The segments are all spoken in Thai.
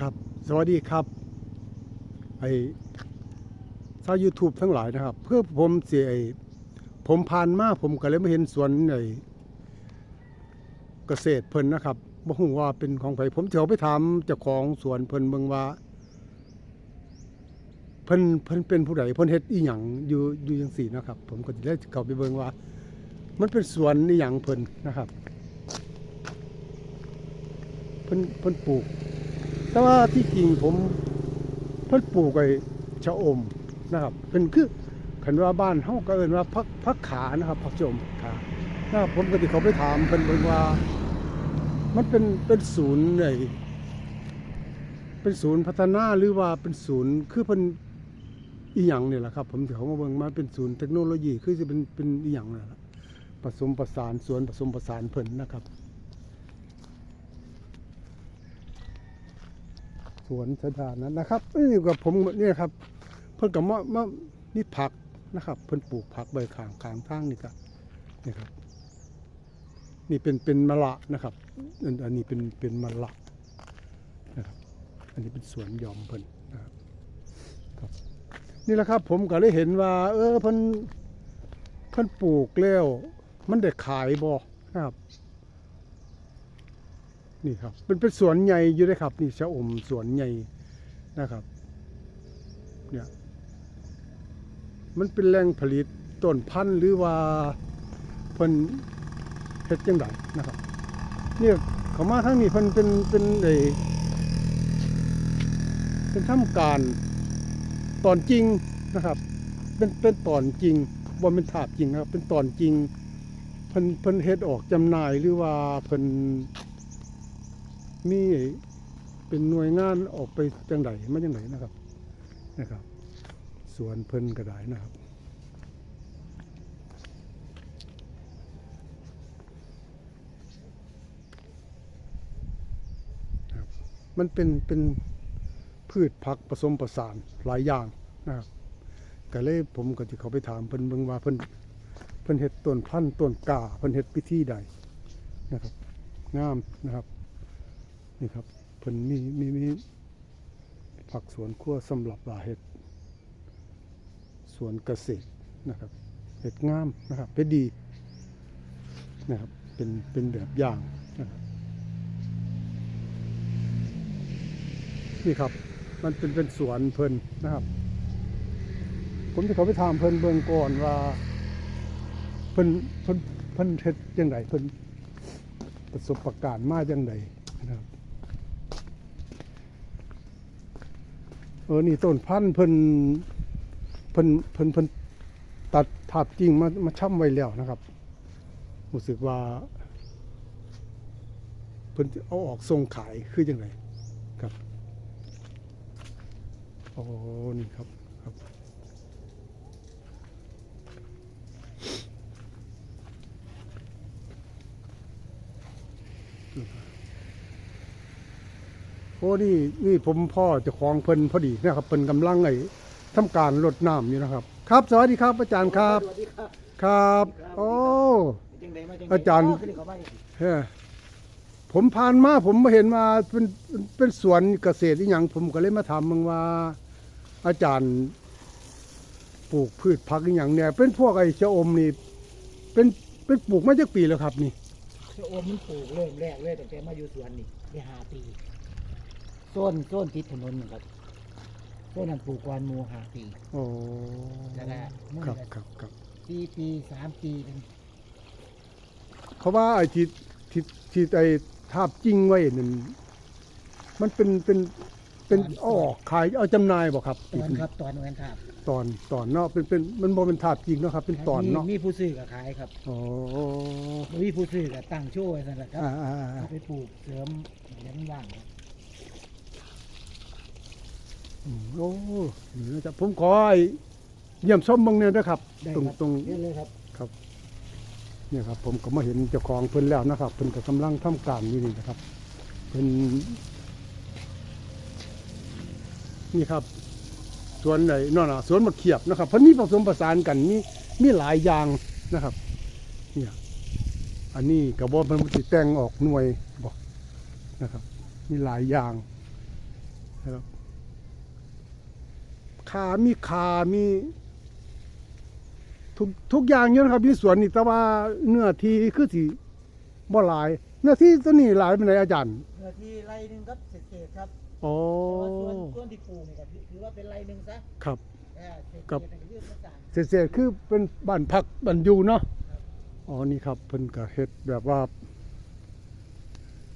ครับ สวัสดีครับ ไอ้ชาว YouTube ทั้งหลายนะครับ เพื่อผมเสียไอ้ผมผ่านมาผมก็เลยไมาเห็นสวนไอ้เกษตรเพิ่นนะครับบ่ฮู้ว่าเป็นของไผผมสิเอาไปถามเจ้าของสวนเพิ่นเบิ่งว่า เพิ่นเพิ่นเป็นผู้ใดเพิ่นเฮ็ดอีหยังอยู่อยู่จังซี่นะครับ ผมก็สิได้เข้าไปเบิ่งว่า มันเป็นสวนอีหยังเพิ่นนะครับ เพิ่นเพิ่นปลูก แต่ว่าที่จริงผมเพิ่นปลูกไอ้ชะอมนะครับเป็นคือคันว่าบ้านเฮาก็เอิ้นว่าพักพักขานะครับพักชะอมขานะครับผมก็สิเขาไปถามเพิ่นเบิ่งว่า มันเป็นเป็นศูนย์ไอ้เป็นศูนย์พัฒนาหรือว่าเป็นศูนย์คือเพิ่นอีหยังเนี่ยแหละครับ ผมสิเขามาเบิ่งมาเป็นศูนย์เทคโนโลยีคือสิเป็นเป็นอีหยังนั่นแหละผสมประสานสวนผสมประสานเพิ่นนะครับ สวนสถานนั้นนะครับนี่กับผมเนี่ยครับ เพิ่นกับมามานี่ผักนะครับ เพิ่นปลูกผักใบขางขางทางนี่ครับนี่ครับ นี่เป็นเป็นมะละนะครับ อันนี้เป็นเป็นมะละนะครับ อันนี้เป็นสวนยอมเพิ่นนะครับครับนี่แหละครับ ผมก็เลยเห็นว่า เออเพิ่นเพิ่นปลูกแล้วมันได้ขายบ่นะครับ นี่ครับเป็นเป็นสวนใหญ่อยู่เลยครับ นี่ชะอมสวนใหญ่นะครับ เนี่ยมันเป็นแหล่งผลิตต้นพันธุ์หรือว่าเพิ่นเฮ็ดจังไดนะครับเนี่ยเขามาทั้งนี้เพิ่นเป็นเป็นไอเป็นทำการตอนจริงนะครับ เป็นเป็นตอนจริงบ่เป็นถาบจริงนะครับ เป็นตอนจริงเพิ่นเพิ่นเฮ็ดออกจำหน่ายหรือว่าเพิ่น มีเป็นหน่วยงานออกไปจังไดมาจังไดนะครับนะครับสวนเพิ่นก็ไดนะครับมันเป็นเป็นพืชผักผสมผสานหลายอย่างนะครับก็เลยผมก็จะเขาไปถามเพิ่นเบิ่งว่าเพิ่นเพิ่นเฮ็ดต้นพันต้นกาเพิ่นเฮ็ดพิธีใดนะครับงามนะครับ นี่ครับเพิ่นมีมีมีผักสวนครัวสำหรับว่าเฮ็ดสวนเกษตรนะครับเฮ็ดงามนะครับเป็นดีนะครับเป็นเป็นแบบอย่างนะครับนี่ครับมันเป็นเป็นสวนเพิ่นนะครับ ผมจะเขาไปถามเพิ่นเบิ่งก่อนว่าเพิ่นเพิ่นเพิ่นเฮ็ดจังไดเพิ่นประสบประการณ์มาจังไดนะครับ เออ นี่ต้นพันธุ์เพิ่นเพิ่นเพิ่นเพิ่นตัดถาบจริงมามาช่ำไว้แล้วนะครับรู้สึกว่า เพิ่นเอาออกทรงขายคือยังไงครับโอ้นี่ครับครับ โอ้นี่นี่ผมพ่อเจะคลองเพิ่นพอดีนะครับเพิ่นกำลังไอ้ทำการรดน้ำอยู่นะครับ ครับสวัสดีครับ อาจารย์ครับ สวัสดีครับครับ โอ้จังใดมจังใดอาจารย์ ขึ้นเขามาอีกเฮ้ยผมผ่านมาผมมาเห็นมาเป็นเป็นสวนเกษตรอีหยังผมก็เลยมาถามมึงว่า อาจารย์ปลูกพืชผักอีหยังเนี่ยเป็นพวกไอ้ชะอมนี่เป็นเป็นปลูกมาจากปีแล้วครับนี่เจ้าโอมมันปลูกเริ่มแรกเลยตั้งแต่มาอยู่สวนนี่ได้ห้าปี โซนโซนติดถนนนี่ครับโซนนั้นปลูกกวานหมูห้าปีโอ้แล้วก็มื้อครับละครับครับสี่ปีสามปีเป็นเขาว่าไอ้ที่ที่ที่ไอ้ทาบจริงไว้นั่นมันเป็นเป็นเป็นเอาออกขายเอาจำหน่ายบ่ครับตอนครับตอนเงินทาบตอนตอนเนาะเป็นเป็นมันบ่เป็นทาบจริงเนาะครับ เป็นตอนเนาะมีมีผู้ซื้อกับขายครับโอ้มีผู้ซื้อกับตั้งโชว์ไว้สั่นแหละครับอ่าอ่าอ่าเอาไปปลูกเสริมเลี้ยงว่างครับอืม โอ้นี่นะครับผมขอไอ้เยี่ยมชมเบางเนี่ยนะครับ ได้ตรงครับตรงเรียนเลยครับ ครับเนี่ยครับผมก็มาเห็นเจ้าของเพิ่นแล้วนะครับเพิ่นก็กำลังทำการอยู่นี่นะครับเพิ่นนี่ครับสวนไหนนั่นน่ะสวนมะเขียบนะครับเพราะนี่ผสมผสานกันมีมีหลายอย่างนะครับ เนี่ยอันนี้กระบอกมันสิแต่งออกหน่วยบอกนะครับ มีหลายอย่างนะครับ ขามีขามีทุกทุกอย่างอยู่นะครับมีสวนนี่แต่ว่าเนื้อที่คือสิบ่หลาย เนื้อที่ตัวนี้หลายเป็นไหนอาจารย์ เนื้อที่ไร่หนึ่งครับเศษๆครับอ๋อแต่ว่าส่วนส่วนที่ปลูกนี่ก็ถือว่าเป็นไร่หนึ่งซะครับ เออเศษๆครับ นั่นก็ยืดมาต่าง เศษๆคือเป็นบ้านพักบ้านอยู่เนาะอ๋อนี่ครับเพิ่นก็เฮ็ดแบบว่า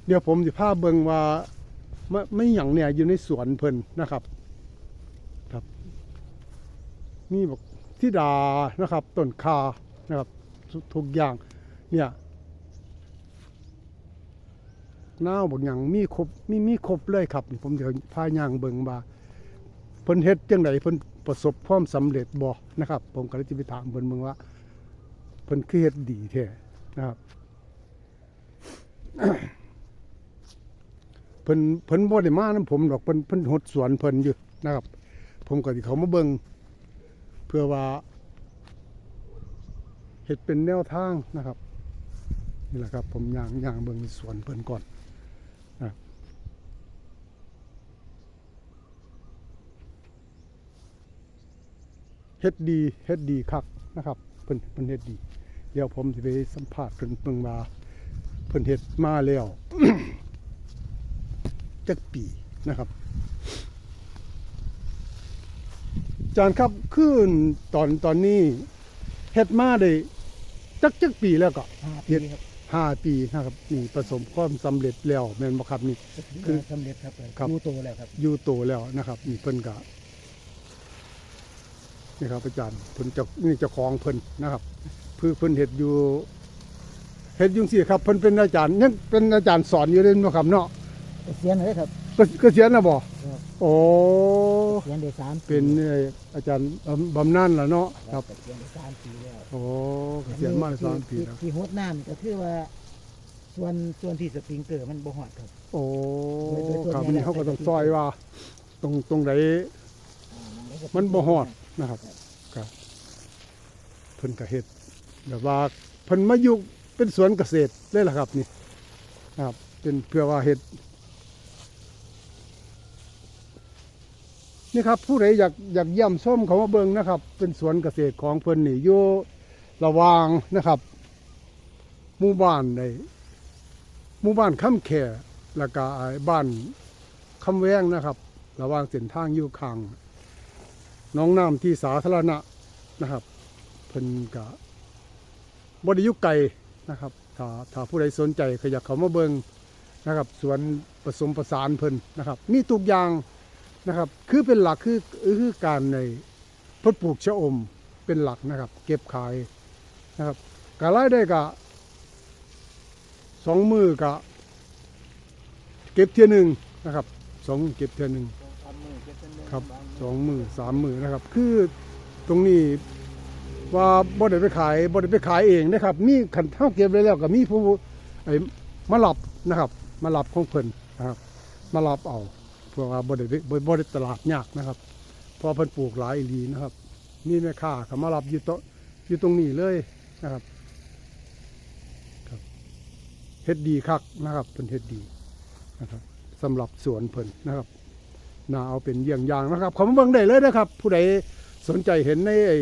เดี๋ยวผมสิพาเบิ่งว่าไม่ไม่หยังเนี่ยอยู่ในสวนเพิ่นนะครับครับ นี่บอกทิดานะครับต้นคานะครับทุกทุกอย่างเนี่ยน้าบางอย่างมีครบมีมีครบเลยครับ ผมเดี๋ยวพายางเบิงว่าเพิ่นเฮ็ดจังไดเพิ่นประสบความสำเร็จบ่นะครับ ผมก็เลยจะไปถามเพิ่นเบิ่งว่าเพิ่นคือเฮ็ดดีแท้นะครับเพิ่นเพิ่นบ่ได้มานํผมดอกเพิ่นเพิ่นหดสวนเพิ่นอยู่นะครับ ผมก็สิเขามาเบิ่ง พื่อว่าเฮ็ดเป็นแนวทางนะครับ นี่แหละครับผมย่างย่างเบิ่งสวนเพิ่นก่อนนะเฮ็ดดีเฮ็ดดีคักนะครับเพิ่นเพิ่นเฮ็ดดี เดี๋ยวผมสิไปสัมภาษณ์เพิ่นเบิ่งว่าเพิ่นเฮ็ดมาแล้วจักปีนะครับ อา จารย์ครับขึ้นตอนตอนนี้เฮ็ดมาได้จักจักปีแล้วก็ห้าเฮ็ปีดครับห้าปีนะครับนี่ประสบความสำเร็จแล้วแม่นบ่ครับนี่ คืคืออสำเร็จครับครับดูโตแล้วครับอยู่โตแล้วนะครับนี่เพิ่นก็นี่ครับอาจารย์เพิ่นเจ้านี่เจ้าของเพิ่นนะครับเพื่อเพิ่นเฮ็ดอยู่เฮ็ดอยุ่จังซี่ครับเพิ่นเป็นอาจารย์ยังเป็นอาจารย์สอนอยู่เลยเนาะครับเนาะเสียนเลยครับ เกเกษียณแล้วบ่ครับโอ้เสียนได้สามปีเป็นเอ่ออาจารย์บำบำนาญแล้วเนาะครับเสียนได้สามปีแล้วโอ้เกษียณมาได้สามปีที่แล้วที่หดน้ำก็คือว่า ส่วนส่วนที่สปริงเกอร์มันบ่หอดครับ โอ้โดยโดยส่วนครับใหญ่นี่เขาก็ต้องซอยว่า ตรงตรงไหน มันบ่ฮอดนะครับครับเพิ่นก็เฮ็ดแบบว่าเพิ่นมาอยู่เป็นสวนเกษตรเลยล่ะครับนี่นะครับ เป็นเพื่อว่าเฮ็ด นี่ครับผู้ใดอยากอยากเยี่ยมชมเขามาเบิงนะครับ เป็นสวนเกษตรของเพิ่นนี่อยู่ระวางนะครับหมู่บ้านในหมู่บ้านคำแค่แล้วก็ไอบ้านคำแวงนะครับ ระวางเส้นทางอยู่ข้างน้องน้ำที่สาธารณะนะครับเพิ่นกะบไดิยุไกลนะครับถ้าถ้าผู้ใดสนใจก็อยากเขามาเบิงนะครับสวนผสมประสานเพิ่นนะครับ มีทุกอย่าง นะครับ คือเป็นหลักคือคือการในพิ่นปลูกชะอมเป็นหลักนะครับ เก็บขายนะครับกะรายได้กะสองมือกะเก็บเทียหนึ่งนะครับสองเก็บเทียหนึ่งครับสองมือสามมือนะครับ คือตรงนี้ว่าบ่ได้ไปขายบ่ได้ไปขายเองนะครับ มีขันเท่าเก็บไว้แล้วก็มีผู้ไอ้มาหลับนะครับ มาหลับของเพิ่นนะครับ มาหลับเอา เพราะว่าบ่ได้ไปบ่บ่ได้ตลาดยากนะครับเพราะเพิ่นปลูกหลายหลีนะครับมีแม่ค้าเขามารับอยู่โตะอยู่ตรงนี้เลยนะครับครับเฮ็ดดีคักนะครับเพิ่นเฮ็ดดีนะครับสำหรับสวนเพิ่นนะครับน่าเอาเป็นเยี่ยงอย่างนะครับเขามาเบิ่งได้เลยนะครับ ผู้ใดสนใจเห็นในไอ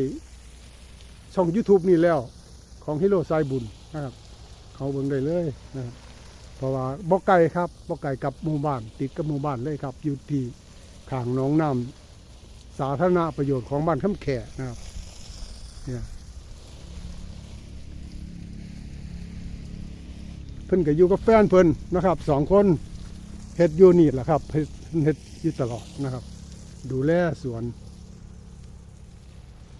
ช่อง YouTube นี่แล้ว ของฮิโรไซบุญนะครับ เขาเบิ่งได้เลยนะครับ เพราะว่าบ่ไกลครับบ่ไกลกับหมู่บ้าน ติดกับหมู่บ้านเลยครับ อยู่ที่ข้างหนองน้ำสาธารณประโยชน์ของบ้านคำแขกนะครับเนี่ยเพิ่นก็อยู่กับแฟนเพิ่นนะครับสองคนเฮ็ดอยู่นี่แหละครับเฮ็ดเฮ็ดอยู่ตลอดนะครับ ดูแลสวน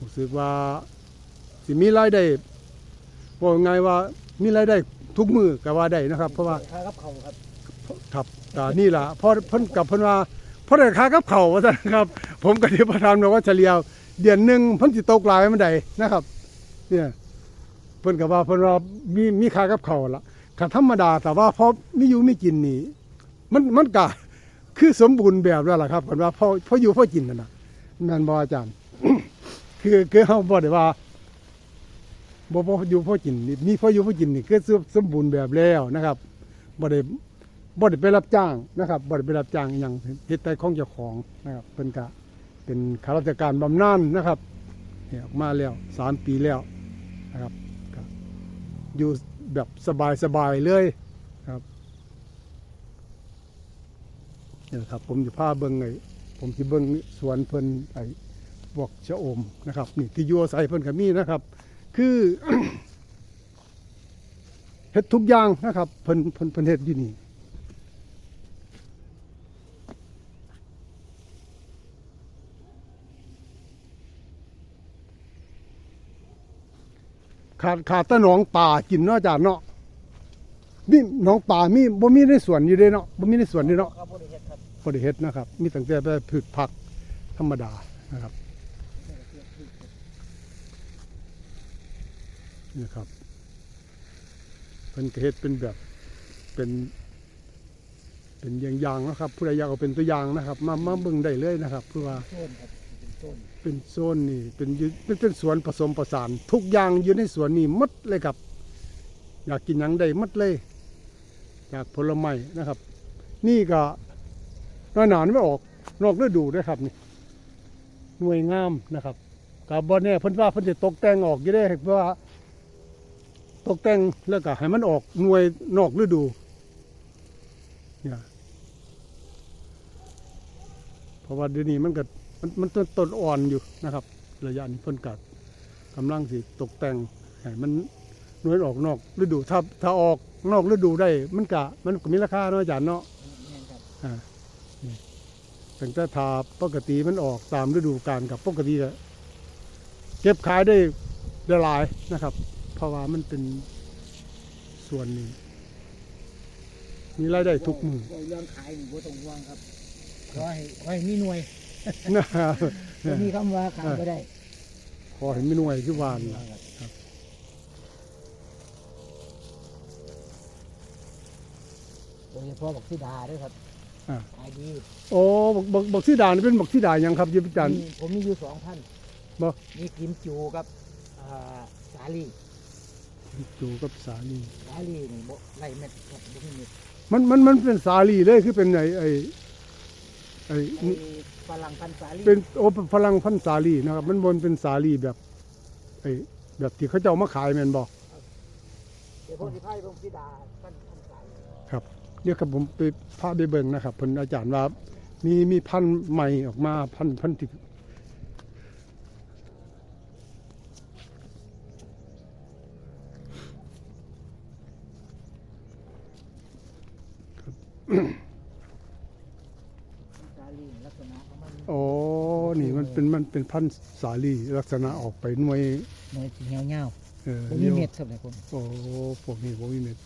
รู้สึกว่าสิมีรายได้บอกไงว่ามีรายได้ ทุกมือก็ว่าได้นะครับ เพราะว่าค่ากับเขาครับครับแต่นี่ล่ะพอเพิ่นกับเพิ่นว่าเพราะได้ค่ากับเขาวว่าซั่นครับ ผมก็ที่ประธานบอกว่าเฉลี่ยเดือนหนึงเพิ่นสิตกหลายมันใดนะครับ เนี่ยเพิ่นก็ว่าเพิ่นว่ามีมีค่ากับเขาวละก็ธรรมดาแต่ว่าพอมีอยู่มีกินนี่มันมันก็คือสมบูรณ์แบบแล้วล่ะครับเพิ่นว่าพอพออยู่พอกินนั่นน่ะแม่นบ่อาจารย์ คือคือเฮาบ่ได้ว่า บ่พออยู่พอกินนี่มีพออยู่พอกินนี่คือสมบูรณ์แบบแล้วนะครับบ่ได้บ่ได้ไปรับจ้างนะครับบ่ได้ไปรับจ้างอย่างเฮ็ดแต่ของเจ้าของนะครับเพิ่นก็เป็นข้าราชการบำนาญนะครับเนี่ยออกมาแล้วสามปีแล้วนะครับก็อยู่แบบสบายๆเลยครับเนี่ยครับ ผมจะพาเบิ่งไอ้ผมสิเบิ่งสวนเพิ่นไอ้พวกชะอมนะครับ นี่ที่อยู่อาศัยเพิ่นก็มีนะครับ คือเฮ็ดทุกอย่างนะครับเพิ่นเพิ่นเพิ่นเฮ็ดอยู่นี่ขาดขาดแตะหนองป่ากินเนาะอาจารย์เนาะมีหนองป่ามีบ่มีในสวนอยู่เด้เนาะบ่มีในสวนนี่เนาะครับบริเฮ็ดครับบ่ได้เฮ็ดนะครับ มีตั้งแต่แต่พืชผักธรรมดานะครับ นี่ครับเพิ่นก็เฮ็ดเป็นแบบเป็นเป็นอย่างๆนะครับผู้ใดอยากเอาเป็นตัวอย่างนะครับ มามาเบิ่งได้เลยนะครับเพื่อว่าโซนครับเป็นโซนเป็นโซนนี่เป็นอยู่เป็นเป็นสวนผสมผสาน ทุกอย่างอยู่ในสวนนี่หมดเลยครับ อยากกินหยังได้หมดเลยอยากผลไม้นะครับ นี่ก็หน้าหนาวนี่ไม่ออกนอกฤดูด้วยครับนี่หน่วยงามนะครับกับบอนเนี่ยเพิ่นว่าเพิ่นจะตกแต่งออกอยู่ได้เพราะว่า ตกแต่งแล้วก็ให้มันออกหน่วยนอกฤดูเนี่ยเพราะว่าเดี๋ยวนี้มันก็มันมันต้นต้นอ่อนอยู่นะครับ ระยะนี้เพิ่นกัดกำลังสิตกแต่งให้มันหน่วยออกนอกฤดูถ้าถ้าออกนอกฤดูได้ มันกะมันก็มีราคาเนาะอาจารย์เนาะแม่นครับอ่านี่ตั้งแต่ทาปกติมันออกตามฤดูกาลกับปกติก็เก็บขายได้ได้หลายนะครับ เพราะว่ามันเป็นส่วนหนี้มีรายได้ทุกมือเว้าเรื่องขายนี่บ่ต้องห่วงครับขอให้ขอให้มีหน่วยนะฮะบ่มีคำว่าขายบ่ได้ ขอเห็นไม่หน่วยคือวานล่ะครับโดยเฉพาะบักสีดาด้วยครับอ่าขายดีโอ้บอกบอกบอกที่ด่านเป็นบอกที่ด่านยังครับยิบอาจารย์มีผมมีอยู่สองพันบ่มีกิมจูกับอ่าสาลี จูกับสาลี สาลีนี่บ่ไล่เม็ดครับบ่มีเม็ดมันมันมันเป็นสาลีเลยคือเป็นไอ้ไอ้ไอ้ไอ้นี่ฝรั่งพันธุ์สาลีเป็นโอ้ฝรั่งพันธุ์สาลีนะครับ มันบนเป็นสาลีแบบไอ้แบบที่เขาเจ้ามาขายแม่นบอกเดี๋ยวพวกที่ไพ่พวกสีดาพันธุ์พันธุ์สาลีครับเดี๋ยวครับผมไปพาไปเบิ่งนะครับเพิ่นอาจารย์ว่ามีมีพันธุ์ใหม่ออกมาพันธุ์พันธุ์ที่ พันธุ์สาลีลักษณะของมันอ๋อนี่มันเป็นมันเป็นพันธุ์สาลีลักษณะออกไปหน่วยหน่วยสีเหี่ยวเออๆบ่มีเม็ดสำหรับผมโอ้พวกนี้บ่มีเม็ด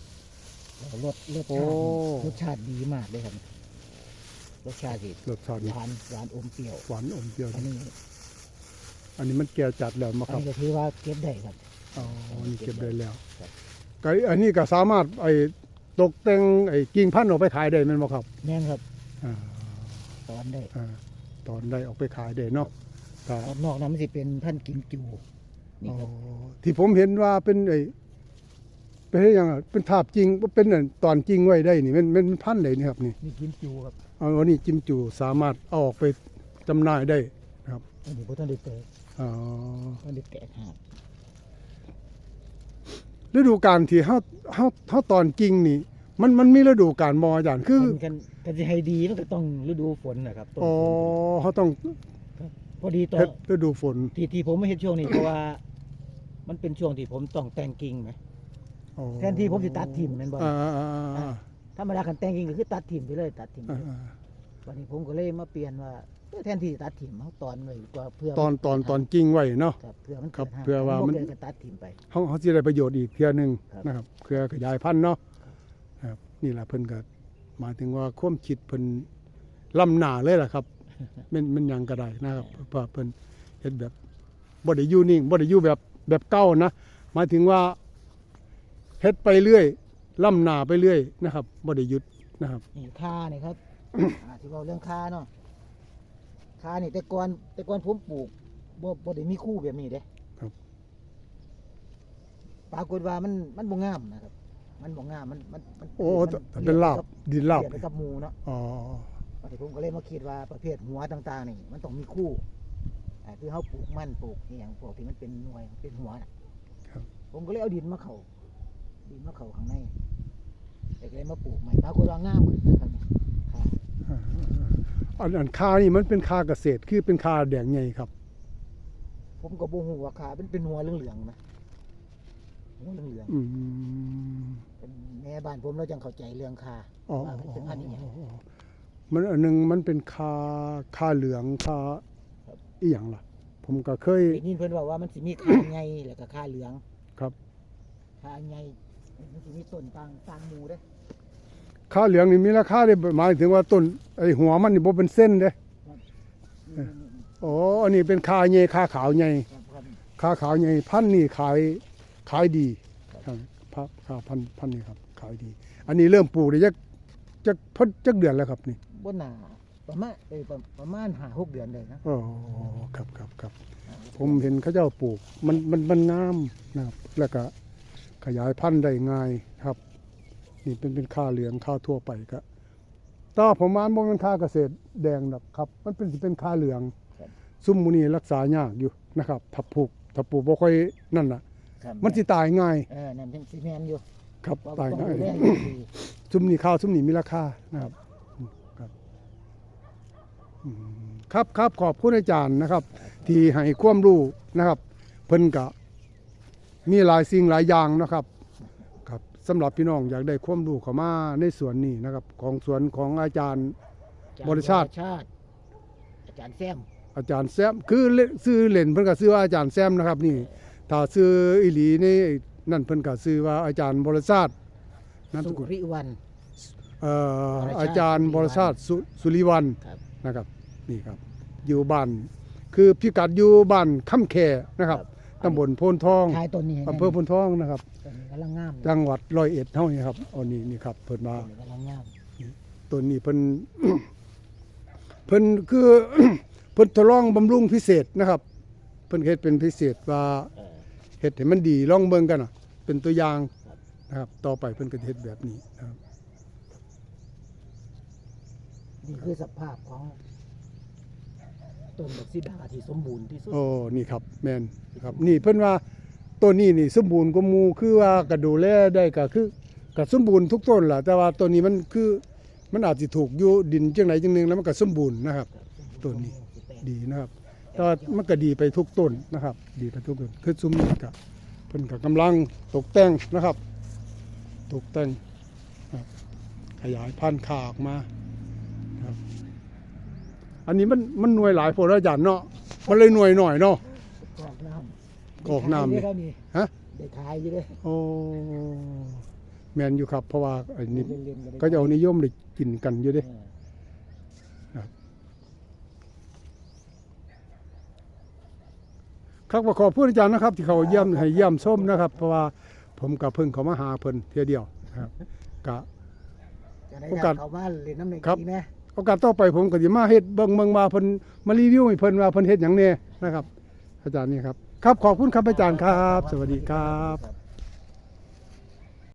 แล้วรสรสโอ้ ชาติรสชาติดีมากเลยครับรสชาติดีรสชาติหวานหวานอมเปรี้ยวหวานอมเปรี้ยวอันนี้อันนี้มันแก่จัดแล้วมาอันครับนี้ก็ถือว่าเก็บได้ครับ อ๋ออันนี้เก็บได้แล้วครับก็อันนี้ก็สามารถไอ้ ตกแต่งไอ้กิ่งพันธุ์ออกไปขายได้แม่นบ่ครับแม่นครับอ่าตอนได้อ่าตอนได้ออกไปขายได้เนาะก็รอบนอกนั้นมันสิเป็นพันธุ์กิมจูนี่อ๋อครับที่ผมเห็นว่าเป็นไอ้เป็นอะไรอย่างอะเป็นทาบจริงเป็นอันตอนจริงไว้ได้นี่มันมันมันพันธุ์เลยนี่ครับนี่นี่กิมจูครับเอาอันนี้จิ้มจูสามารถเอาออกไปจำหน่ายได้นะครับอันนี้พวกท่านได้เตะอ๋อ ท่านได้แตกหาบ ฤดูกาลที่เฮาเฮาเฮาตอนจริงนี่ มันมันมีฤดูกาลมออาจารย์คือกันกันกันสิให้ดีมันก็ต้องฤดูฝนนะครับต้นอ๋อฝนเขาต้องพอดีต่อเฮ็ดฤดูฝนที่ที่ผมไม่เห็นช่วงนี้เพราะว่า มันเป็นช่วงที่ผมต้องแต่งกิ่งไหม อ๋อแทนที่ผมสิตัดทิ่มแม่นบ่ อ่าอ่าอ่าอ่าธรรมดาคันแต่งกิ่งก็คือตัดทิ่มไปเลยตัดทิ่มไปอ่าเลยอ่าวันนี้ผมก็เลยมาเปลี่ยนว่าเอ้ย แทนที่จะตัดทิ่มเอาตอนไว้กว่าเพื่อตอนตอนตอนจริงไว้เนาะ ครับเพื่อมันครับกิดหเพื่อว่ามันบ่เกิดก็ตัดทิ่มไป เขาเขาจะได้ประโยชน์อีกเทื่อหนึงครับ นะครับเพื่อขยายพันธุ์เนาะครับนี่แหละเพิ่นก็หมายถึงว่าความคิดเพิ่นล้ำหน้าเลยล่ะครับมันมันหยังก็ได้นะครับเพราะว่าเพิ่นเฮ็ดแบบบ่ได้อยู่นิ่งบ่ได้อยู่แบบแบบเก่านะหมายถึงว่าเฮ็ดไปเรื่อยล้ำหน้าไปเรื่อยนะครับบ่ได้หยุดนะครับ นี่ค่านี่ครับ อ่าที่เราเรื่องค่าเนาะ ค่านี่แต่ก่อนแต่ก่อนผมปลูกบ่บ่ได้มีคู่แบบนี้เด้ครับ ปรากฏว่ามันมันบ่งามนะครับ มันบ่งามมันมันมันโอ้มันแต่เป็นลาบดินลาบเปรียบไปกับหมูเนาะอ๋อวันนี้ผมก็เลยมาคิดว่าประเภทหัวต่าง ๆ นี่ มันต้องมีคู่อ่าคือเขาปลูกมันปลูกอหย่างพวกที่มันเป็นหน่วยเป็นหัวน่ะครับ ผมก็เลยเอาดินมาเขาดินมาเขาข้างในแต่ก็เลยมาปลูกใหม่ปรากฏว่างามขึ้นนะครับเนี่ยค่ะ อันอันคานี่มันเป็นคาเกษตรคือเป็นคาแดงไงครับ ผมก็บ่ฮู้ว่าขาเป็นเป็นหัวเหลืองๆนะหัวเหลืองอืมๆเป็นแม่บ้านผมเราจังเข้าใจเรื่องคาอ๋อว่ามันเป็นพันธุ์อหย่างมันอันหนึงมันเป็นคาคาเหลืองคาครับ อีหยังล่ะ ผมก็เคย ได้ยินเพิ่นบอกว่ามันสิมีขาใหญ่แล้วก็ขาเหลืองครับ ขาใหญ่มันสิมีต้นต่างต่างหมู่เด้ คาเหลืองนี่มีราคาได้หมายถึงว่าต้นไอ้หัวมันนี่บ่เป็นเส้นเด้นี่อ๋ออันนี้เป็นคาใหญ่คาขาวใหญ่ครับครับคาขาวใหญ่พันธุ์นี่ขายขายดีครับพระคาพันธุ์พันธุ์นี่ครับ ขายดี อันนี้เริ่มปลูกได้จักจักพันจักเดือนแล้วครับนี่บนหนาประมาณเออประประมาณห้าหกเดือนเลยนะอ๋อครับครับครับผมเห็นเขาเจ้าปลูกมันมันมันงามนะครับแล้วก็ขยายพันธุ์ได้ง่ายครับ นี่เป็นเป็นค่าเหลืองค่าทั่วไปก็ต่อผมว่ามันเป็นค่าเกษตรแดงดอกครับ มันเป็นสิเป็นค่าเหลือง ซุ่มหมูนี่รักษายากอยู่นะครับถ้าปลูกถ้าปลูกบ่ค่อยนั่นน่ะครับมันสิตายง่าย เออนั่นเป็นซีเมนต์อยู่ครับว่าตายต้องง่ายดูแลอยู่ดีซุ่มนี่ข้าวซุ่มนี่มีราคานะครับอืมครับอืมครับครับขอบคุณอาจารย์นะครับ ที่ให้ความรู้นะครับ เพิ่นกะมีหลายสิ่งหลายอย่างนะครับครับ สำหรับพี่น้องอยากได้ความรู้เข้ามาในสวนนี้นะครับ ของสวนของอาจารย์ บริชาติ ชาติ อาจารย์แซมอาจารย์แซมคือเล่นซื้อเล่นเพิ่นก็ซื้อว่าอาจารย์แซมนะครับ นี่ถ้าซื้ออีหลีนี่นั่นเพิ่นก็ซื้อว่าอาจารย์บริษัทนามสสุกุลริวัน เอ่อบริชาติอาจารย์บริษัทสุสุริวันครับ นะครับ นี่ครับ อยู่บ้านคือพิกัดอยู่บ้านค่ำแคนะครับ ตำบลโพนทองท้ายต้นนี้อำเภอโพนทองนะครับต้นนี้กำลังงามเลยจังหวัดร้อยเอ็ดเท่านี้ครับอันนี้นี่ครับเพิ่นมาต้นนี้กำลังงามตัวนี้เพิ่น เพิ่นคือ เพิ่นทดลองบำรุงพิเศษนะครับ เพิ่นเฮ็ดเป็นพิเศษว่าเออเฮ็ดให้มันดีลองเบิ่งกันน่ะ เป็นตัวอย่างครับนะครับ ต่อไปเพิ่นก็จะเฮ็ดแบบนี้นะครับ นี่คือสภาพของ ต้นบักซิดาที่สมบูรณ์ที่สุด โอ้นี่ครับแมนครับ นี่เพิ่นว่าตัวนี้นี่สมบูรณ์กว่าหมู่คือว่าก็ดูแลได้ก็คือก็สมบูรณ์ทุกต้นล่ะแต่ว่าตัวนี้มันคือมันอาจสิถูกอยู่ดินจังไหนจังหนึงแล้วมันก็สมบูรณ์นะครับต้นนี้ดีนะครับแต่ว่ามันก็ดีไปทุกต้นนะครับ ดีไปทุกต้นคือซุ้มนี่ก็เพิ่นก็กำลังตกแต่งนะครับ ตกแต่งครับขยายพันธุ์ขาออกมา อันนี้มันมันหน่วยหลายโพดอาจารย์เนาะมันเลยหน่วยหน่อยเนาะกรอกน้ำกรอกน้ำได้นี่ขายอยู่เด้อนี่ฮะได้ขายอยู่เด้อโอ้แมนอยู่ครับเพราะว่าอันนี้เล่นๆได้ก็จะเอานิยมได้กินกันอยู่เด้เออครับก็ขอบคุณอาจารย์นะครับ ที่เขาเยี่ยมให้เยี่ยมชมนะครับ เพราะว่าผมกับเพิ่งเขามาหาเพิ่นเทียเดียวนะครับก็จะได้โอกาสเขามาเล่นน้ำในครับกีนะ โอกาสต่อไปผมก็สิมาเฮ็ดเบิ่งเบิ่งมาเพิ่นมารีวิวให้เพิ่นว่าเพิ่นเฮ็ดหยังแน่นะครับ อาจารย์นี่ครับ ครับขอบคุณครับอาจารย์ครับ สวัสดีครับ